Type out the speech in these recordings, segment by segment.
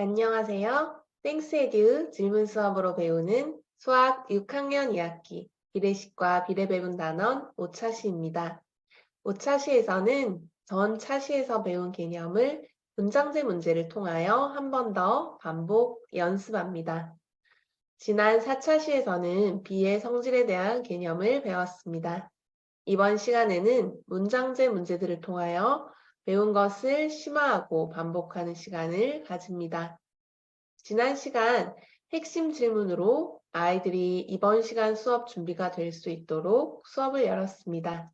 안녕하세요. 땡스에듀 질문 수업으로 배우는 수학 6학년 2학기 비례식과 비례배분 단원 오차시입니다. 오차시에서는 전 차시에서 배운 개념을 문장제 문제를 통하여 한 번 더 반복 연습합니다. 지난 4차시에서는 비의 성질에 대한 개념을 배웠습니다. 이번 시간에는 문장제 문제들을 통하여 배운 것을 심화하고 반복하는 시간을 가집니다. 지난 시간 핵심 질문으로 아이들이 이번 시간 수업 준비가 될 수 있도록 수업을 열었습니다.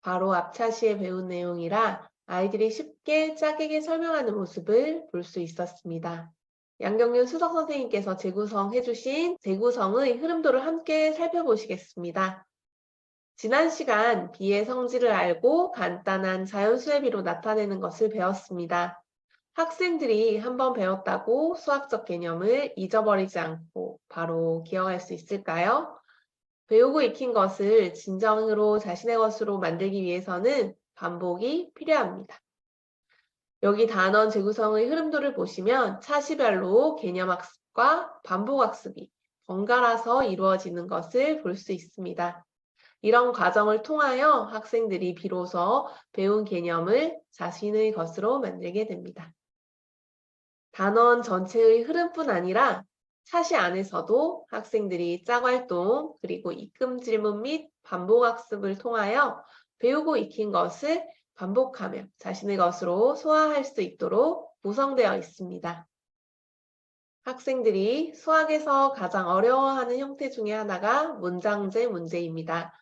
바로 앞차시에 배운 내용이라 아이들이 쉽게 짜게게 설명하는 모습을 볼 수 있었습니다. 양경윤 수석 선생님께서 재구성해 주신 재구성의 흐름도를 함께 살펴보시겠습니다. 지난 시간 비의 성질을 알고 간단한 자연수의 비로 나타내는 것을 배웠습니다. 학생들이 한번 배웠다고 수학적 개념을 잊어버리지 않고 바로 기억할 수 있을까요? 배우고 익힌 것을 진정으로 자신의 것으로 만들기 위해서는 반복이 필요합니다. 여기 단원 재구성의 흐름도를 보시면 차시별로 개념학습과 반복학습이 번갈아서 이루어지는 것을 볼 수 있습니다. 이런 과정을 통하여 학생들이 비로소 배운 개념을 자신의 것으로 만들게 됩니다. 단원 전체의 흐름뿐 아니라 차시 안에서도 학생들이 짝활동 그리고 입금 질문 및 반복학습을 통하여 배우고 익힌 것을 반복하며 자신의 것으로 소화할 수 있도록 구성되어 있습니다. 학생들이 수학에서 가장 어려워하는 형태 중에 하나가 문장제 문제입니다.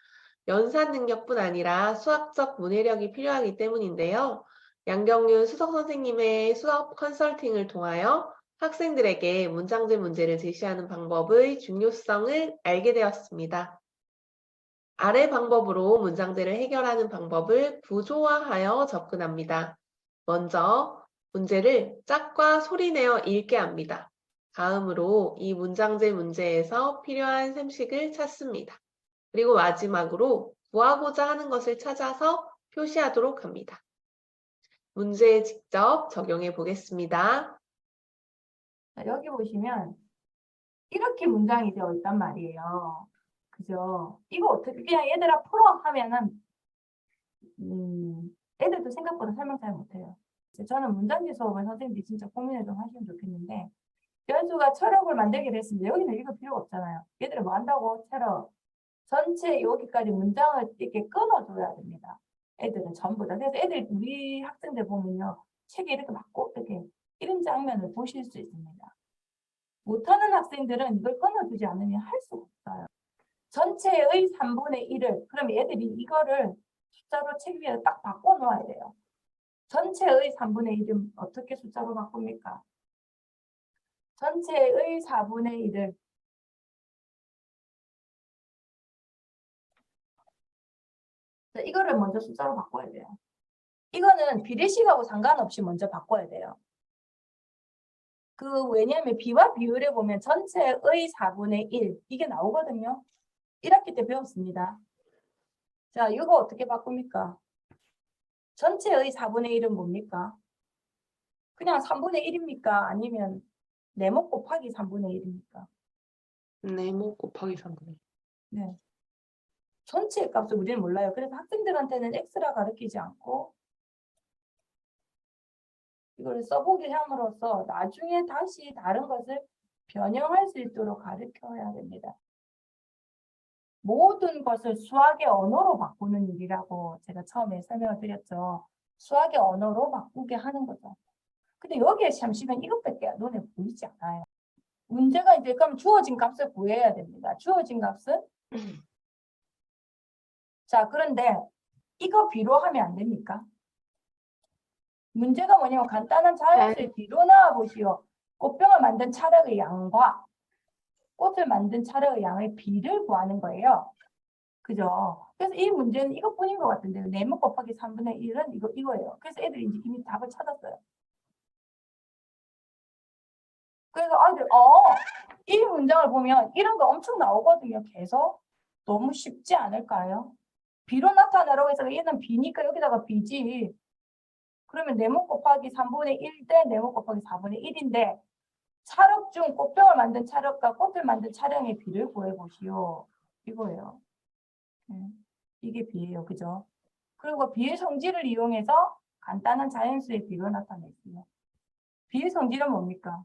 연산 능력뿐 아니라 수학적 문해력이 필요하기 때문인데요. 양경윤 수석 선생님의 수업 컨설팅을 통하여 학생들에게 문장제 문제를 제시하는 방법의 중요성을 알게 되었습니다. 아래 방법으로 문장제를 해결하는 방법을 구조화하여 접근합니다. 먼저 문제를 짝과 소리내어 읽게 합니다. 다음으로 이 문장제 문제에서 필요한 샘식을 찾습니다. 그리고 마지막으로 구하고자 하는 것을 찾아서 표시하도록 합니다. 문제에 직접 적용해 보겠습니다. 자, 여기 보시면 이렇게 문장이 되어 있단 말이에요. 그죠? 이거 어떻게 그냥 얘들아 풀어 하면은 음, 애들도 생각보다 설명 잘 못해요. 저는 문장지 수업을 선생님들이 진짜 고민을 좀 하시면 좋겠는데 연수가 철학을 만들게 됐습니다. 여기는 이거 필요가 없잖아요. 얘들이 뭐 한다고 철학 전체 여기까지 문장을 이렇게 끊어줘야 됩니다. 애들은 전부 다. 그래서 애들 우리 학생들 보면요 책에 이렇게 막고 이렇게 이런 장면을 보실 수 있습니다. 못하는 학생들은 이걸 끊어주지 않으면 할 수가 없어요. 전체의 3분의 1을 그럼 애들이 이거를 숫자로 책 위에 딱 바꿔 놓아야 돼요. 전체의 3분의 1은 어떻게 숫자로 바꿉니까? 전체의 4분의 1을 이거를 먼저 숫자로 바꿔야 돼요. 이거는 비례식하고 상관없이 먼저 바꿔야 돼요. 그 왜냐하면 비와 비율에 보면 전체의 4분의 1 이게 나오거든요. 1학기 때 배웠습니다. 자, 이거 어떻게 바꿉니까? 전체의 4분의 1은 뭡니까? 그냥 3분의 1입니까? 아니면 네모 곱하기 3분의 1입니까? 네모 곱하기 3분의 네. 전체 값을 우리는 몰라요. 그래서 학생들한테는 x라 가르치지 않고 이걸 써보게 함으로써 나중에 다시 다른 것을 변형할 수 있도록 가르쳐야 됩니다. 모든 것을 수학의 언어로 바꾸는 일이라고 제가 처음에 설명을 드렸죠. 수학의 언어로 바꾸게 하는 거죠. 근데 여기에 잠시만 이것밖에 눈에 보이지 않아요. 문제가 이제 그럼 주어진 값을 구해야 됩니다. 주어진 값은 자, 그런데 이거 비로 하면 안 됩니까? 문제가 뭐냐면 간단한 자연수의 비로 나와 보시오. 꽃병을 만든 차량의 양과 꽃을 만든 차량의 양의 비를 구하는 거예요. 그죠? 그래서 이 문제는 이것뿐인 것 같은데 네모 곱하기 3분의 1은 이거, 이거예요. 그래서 애들이 이제 이미 답을 찾았어요. 그래서 아이들, 어, 이 문장을 보면 이런 거 엄청 나오거든요. 계속. 너무 쉽지 않을까요? 비로 나타내라고 해서 얘는 비니까 여기다가 비지. 그러면 네모 곱하기 3분의 1 대 네모 곱하기 4분의 1인데 차력 중 꽃병을 만든 차력과 꽃을 만든 차량의 비를 구해보시오. 이거예요. 네, 이게 비예요. 그죠? 그리고 비의 성질을 이용해서 간단한 자연수의 비로 나타냈어요. 비의 성질은 뭡니까?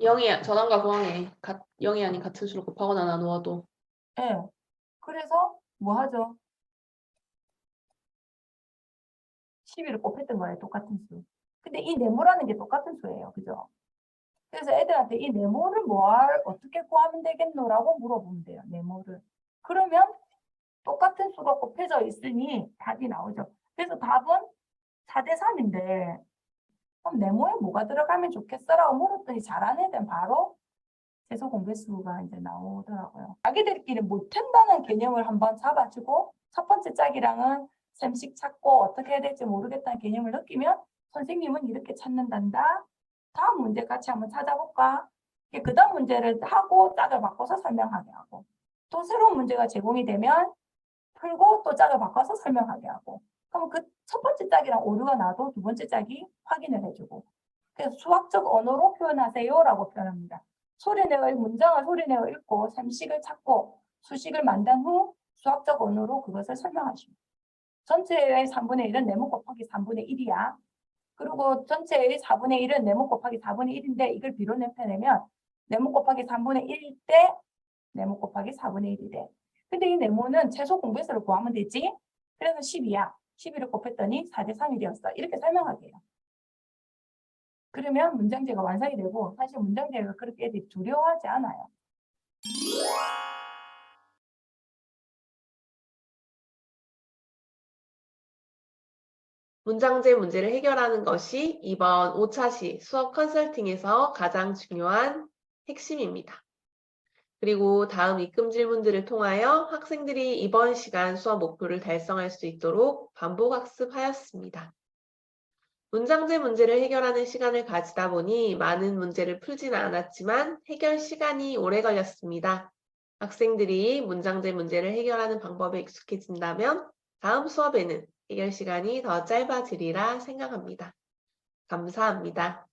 0이 전항과 고항에 0이 아닌 같은 수를 곱하거나 나누어도 예. 그래서 뭐 하죠? 12를 곱했던 거예요. 똑같은 수. 근데 이 네모라는 게 똑같은 수예요. 그죠? 그래서 애들한테 이 네모를 뭐할 어떻게 구하면 되겠노라고 물어보면 돼요. 네모를. 그러면 똑같은 수가 곱해져 있으니 답이 나오죠. 그래서 답은 4대 3인데 그럼 네모에 뭐가 들어가면 좋겠어라고 물었더니 잘하는 애들은 바로 최소 공개수가 이제 나오더라고요. 자기들끼리 못한다는 개념을 한번 잡아주고 첫 번째 짝이랑은 셈식 찾고 어떻게 해야 될지 모르겠다는 개념을 느끼면 선생님은 이렇게 찾는단다. 다음 문제 같이 한번 찾아볼까? 그 다음 문제를 하고 짝을 바꿔서 설명하게 하고 또 새로운 문제가 제공이 되면 풀고 또 짝을 바꿔서 설명하게 하고 그러면 그첫 번째 짝이랑 오류가 나도 두 번째 짝이 확인을 해주고 그래서 수학적 언어로 표현하세요라고 표현합니다. 소리내어 문장을 소리내어 읽고 셈식을 찾고 수식을 만든 후 수학적 언어로 그것을 설명하십니다. 전체의 3분의 1은 네모 곱하기 3분의 1이야. 그리고 전체의 4분의 1은 네모 곱하기 4분의 1인데 이걸 비로 내펴내면 네모 곱하기 3분의 1 대 네모 곱하기 4분의 1이 돼. 근데 이 네모는 최소 공배수를 구하면 되지. 그래서 10이야. 12를 곱했더니 4대 3이 되었어. 이렇게 설명하게요. 그러면 문장제가 완성이 되고 사실 문장제가 그렇게 애들이 두려워하지 않아요. 문장제 문제를 해결하는 것이 이번 5차시 수업 컨설팅에서 가장 중요한 핵심입니다. 그리고 다음 입금 질문들을 통하여 학생들이 이번 시간 수업 목표를 달성할 수 있도록 반복 학습하였습니다. 문장제 문제를 해결하는 시간을 가지다 보니 많은 문제를 풀지는 않았지만 해결 시간이 오래 걸렸습니다. 학생들이 문장제 문제를 해결하는 방법에 익숙해진다면 다음 수업에는 해결 시간이 더 짧아지리라 생각합니다. 감사합니다.